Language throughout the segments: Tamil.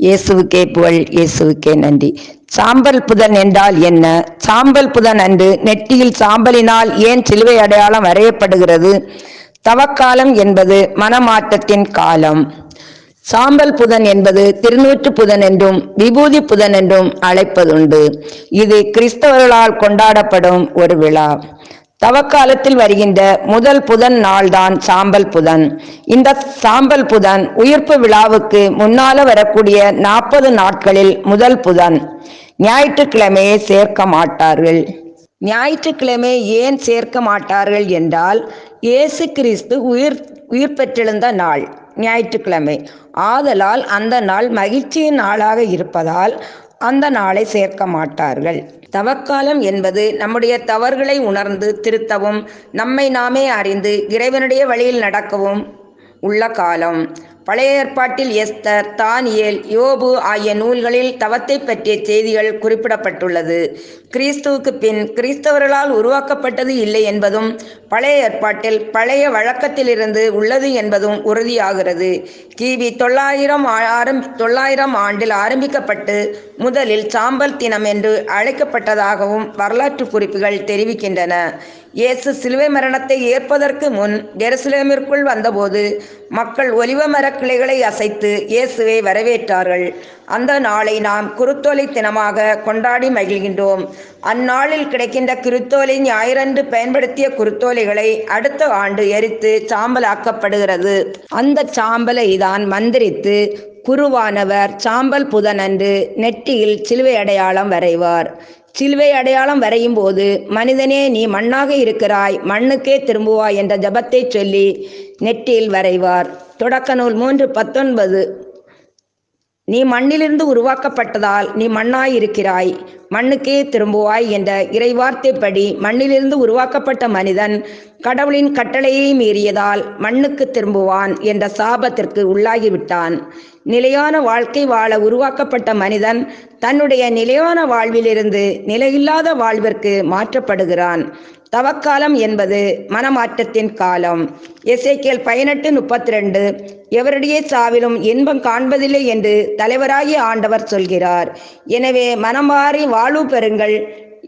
இயேசுவுக்கே புகழ் இயேசுவுக்கே நன்றி. சாம்பல் புதன் என்றால் என்ன? சாம்பல் புதன் அன்று நெற்றியில் சாம்பலினால் ஏன் சிலுவை அடையாளம் வரையப்படுகிறது? தவக்காலம் என்பது மனமாற்றத்தின் காலம். சாம்பல் புதன் என்பது திருநூற்று புதன் என்றும் விபூதி புதன் என்றும் அழைப்பதுண்டு. இது கிறிஸ்தவர்களால் கொண்டாடப்படும் ஒரு விழா. தவக்காலத்தில் வருகின்ற முதல் புதன் நாள்தான் சாம்பல் புதன். இந்த சாம்பல் புதன் உயிர்ப்பு விழாவுக்கு முன்னால வரக்கூடிய நாற்பது நாட்களில் முதல் புதன். ஞாயிற்றுக்கிழமையை சேர்க்க மாட்டார்கள். ஞாயிற்றுக்கிழமை ஏன் சேர்க்க மாட்டார்கள் என்றால் இயேசு கிறிஸ்து உயிர் உயிர் பெற்றெழுந்த நாள் ஞாயிற்றுக்கிழமை. ஆதலால் அந்த நாள் மகிழ்ச்சியின் நாளாக இருப்பதால் அந்த நாளை சேர்க்க மாட்டார்கள். தவக்காலம் என்பது நம்முடைய தவறுகளை உணர்ந்து திருத்தவும் நம்மை நாமே அறிந்து இறைவனுடைய வழியில் நடக்கவும் உள்ள காலம். பழைய ஏற்பாட்டில் எஸ்தர் தானியேல் யோபு ஆகிய நூல்களில் தவத்தை பற்றிய செய்திகள் குறிப்பிடப்பட்டுள்ளது. கிறிஸ்துவுக்கு பின் கிறிஸ்தவர்களால் உருவாக்கப்பட்டது இல்லை என்பதும் பழைய ஏற்பாட்டில் பழைய வழக்கத்திலிருந்து உள்ளது என்பதும் உறுதியாகிறது. கிபி தொள்ளாயிரம் ஆரம் தொள்ளாயிரம் ஆண்டில் ஆரம்பிக்கப்பட்டு முதலில் சாம்பல் தினம் என்று அழைக்கப்பட்டதாகவும் வரலாற்று குறிப்புகள் தெரிவிக்கின்றன. இயேசு சிலுவை மரணத்தை ஏற்பதற்கு முன் ஜெருசலேமிற்குள் வந்தபோது மக்கள் ஒலிவ மரக்கிளைகளை அசைத்து இயேசுவை வரவேற்றார்கள். அந்த நாளை நாம் குருத்தோலை தினமாக கொண்டாடி மகிழ்கின்றோம். அந்நாளில் கிடைக்கின்ற குருத்தோலை ஞாயிறன்று பயன்படுத்திய குருத்தோலைகளை அடுத்த ஆண்டு எரித்து சாம்பலாக்கப்படுகிறது. அந்த சாம்பலை தான் மந்திரித்து குருவானவர் சாம்பல் புதனன்று நெற்றியில் சிலுவை அடையாளம் வரைவார். சிலுவை அடையாளம் வரையும் போது மனிதனே நீ மண்ணாக இருக்கிறாய் மண்ணுக்கே திரும்புவாய் என்ற ஜபத்தை சொல்லி நெற்றியில் வரைவார். தொடக்க நூல் மூன்று பத்தொன்பது. நீ மண்ணிலிருந்து உருவாக்கப்பட்டதால் நீ மண்ணாயிருக்கிறாய். மண்ணுக்கே திரும்புவாய் என்ற இறைவார்த்தைப்படி மண்ணிலிருந்து உருவாக்கப்பட்ட மனிதன் கடவுளின் கட்டளையை மீறியதால் மண்ணுக்கு திரும்புவான் என்ற சாபத்திற்கு உள்ளாகிவிட்டான். நிலையான வாழ்க்கை வாழ உருவாக்கப்பட்ட மனிதன் தன்னுடைய நிலையான வாழ்விலிருந்து நிலையில்லாத வாழ்விற்கு மாற்றப்படுகிறான். தவக்காலம் என்பது மனமாற்றத்தின் காலம். எசைக்கேல் பதினெட்டு முப்பத்தி ரெண்டு எவருடைய சாவிலும் இன்பம் காண்பதில்லை என்று தலைவராகிய ஆண்டவர் சொல்கிறார். எனவே மனமாறி வாழ்வு பெறுங்கள்.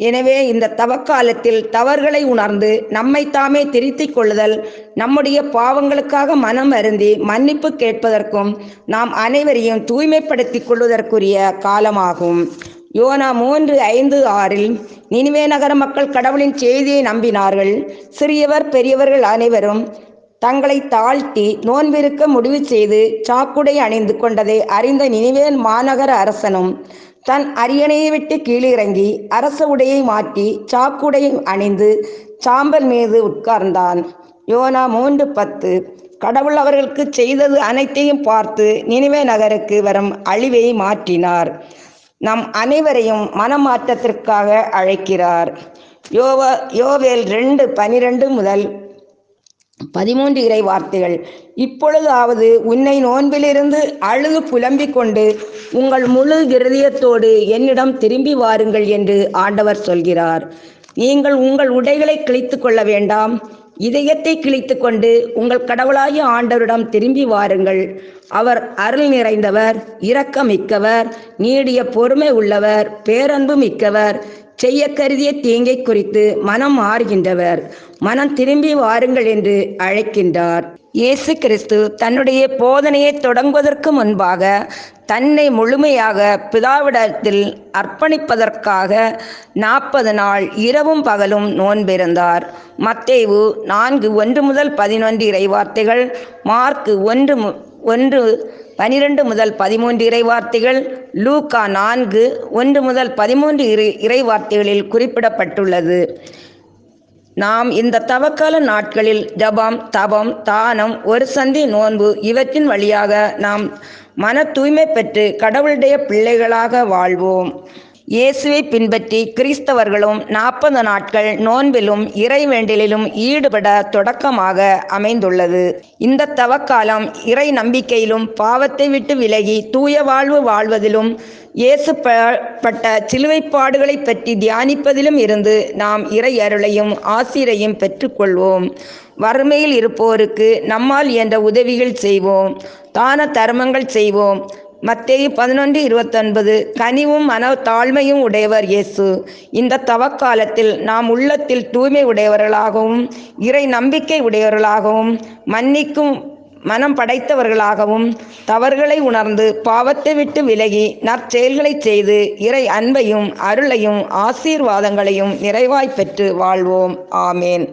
எனவே இந்த தவக்காலத்தில் தவறுகளை உணர்ந்து நம்மை தாமே திருத்திக் கொள்ளுதல் நம்முடைய பாவங்களுக்காக மனம் அருந்தி மன்னிப்பு கேட்பதற்கும் நாம் அனைவரையும் தூய்மைப்படுத்திக் கொள்வதற்குரிய காலமாகும். யோனா மூன்று ஐந்து ஆறில் நினிவே நகர மக்கள் கடவுளின் செய்தியை நம்பினார்கள். சிறியவர் பெரியவர்கள் அனைவரும் தங்களை தாழ்த்தி நோன்பிருக்க முடிவு செய்து சாக்குடை அணிந்து கொண்டதை அறிந்த நினிவேல் மாநகர அரசனும் தன் அரியணையை விட்டு கீழிறங்கி அரச உடையை மாற்றி சாக்குடை அணிந்து சாம்பல் மீது உட்கார்ந்தான். யோனா மூன்று பத்து கடவுள் அவர்களுக்கு செய்தது அனைத்தையும் பார்த்து நினைவே நகருக்கு வரும் அழிவை மாற்றினார். நம் அனைவரையும் மனமாற்றத்திற்காக அழைக்கிறார். யோவ யோவேல் ரெண்டு பனிரெண்டு முதல் பதிமூன்று இறை வார்த்தைகள். இப்பொழுதாவது உன்னை நோன்பிலிருந்து அழுது புலம்பிக் கொண்டு உங்கள் முழு இருதயத்தோடு என்னிடம் திரும்பி வாருங்கள் என்று ஆண்டவர் சொல்கிறார். நீங்கள் உங்கள் உடைகளை கிழித்து கொள்ள வேண்டாம். இதயத்தை கிழித்து கொண்டு உங்கள் கடவுளாகிய ஆண்டவரிடம் திரும்பி வாருங்கள். அவர் அருள் நிறைந்தவர் இரக்கமிக்கவர் நீடிய பொறுமை உள்ளவர் பேரன்பு மிக்கவர். செய்ய கருதிய தீங்கை குறித்து மனம் மாறுகின்றவர். மனம் திரும்பி வாருங்கள் என்று அழைக்கின்றார். இயேசு கிறிஸ்து தன்னுடைய போதனையை தொடங்குவதற்கு முன்பாக தன்னை முழுமையாக பிதாவிடத்தில் அர்ப்பணிப்பதற்காக நாற்பது நாள் இரவும் பகலும் நோன்பிருந்தார் மத்தேவு நான்கு ஒன்று முதல் பதினொன்று இறைவார்த்தைகள் மார்க்கு ஒன்று ஒன்று பனிரெண்டு முதல் பதிமூன்று இறைவார்த்தைகள் லூகா நான்கு ஒன்று முதல் பதிமூன்று இறை இறைவார்த்தைகளில் குறிப்பிடப்பட்டுள்ளது. நாம் இந்த தவக்கால நாட்களில் ஜபம் தபம் தானம் ஒரு சந்தி நோன்பு இவற்றின் வழியாக நாம் மன தூய்மை பெற்று கடவுளுடைய பிள்ளைகளாக வாழ்வோம். இயேசுவை பின்பற்றி கிறிஸ்தவர்களும் நாற்பது நாட்கள் நோன்பிலும் இறைவேண்டலிலும் ஈடுபட தொடக்கமாக அமைந்துள்ளது. இந்த தவக்காலம் இறை நம்பிக்கையிலும் பாவத்தை விட்டு விலகி தூய வாழ்வு வாழ்வதிலும் இயேசு பட்ட சிலுவைப்பாடுகளை பற்றி தியானிப்பதிலும் இருந்து நாம் இறை அருளையும் ஆசிரையும் பெற்றுக்கொள்வோம். வறுமையில் இருப்போருக்கு நம்மால் என்ற உதவிகள் செய்வோம். தான தர்மங்கள் செய்வோம். மத்தேயு பதினொன்று இருபத்தொன்பது கனிவும் மன தாழ்மையும் உடையவர் இயேசு. இந்த தவக்காலத்தில் நாம் உள்ளத்தில் தூய்மை உடையவர்களாகவும் இறை நம்பிக்கை உடையவர்களாகவும் மன்னிக்கும் மனம் படைத்தவர்களாகவும் தவறுகளை உணர்ந்து பாவத்தை விட்டு விலகி நற்செயல்களை செய்து இறை அன்பையும் அருளையும் ஆசீர்வாதங்களையும் நிறைவாய் பெற்று வாழ்வோம். ஆமேன்.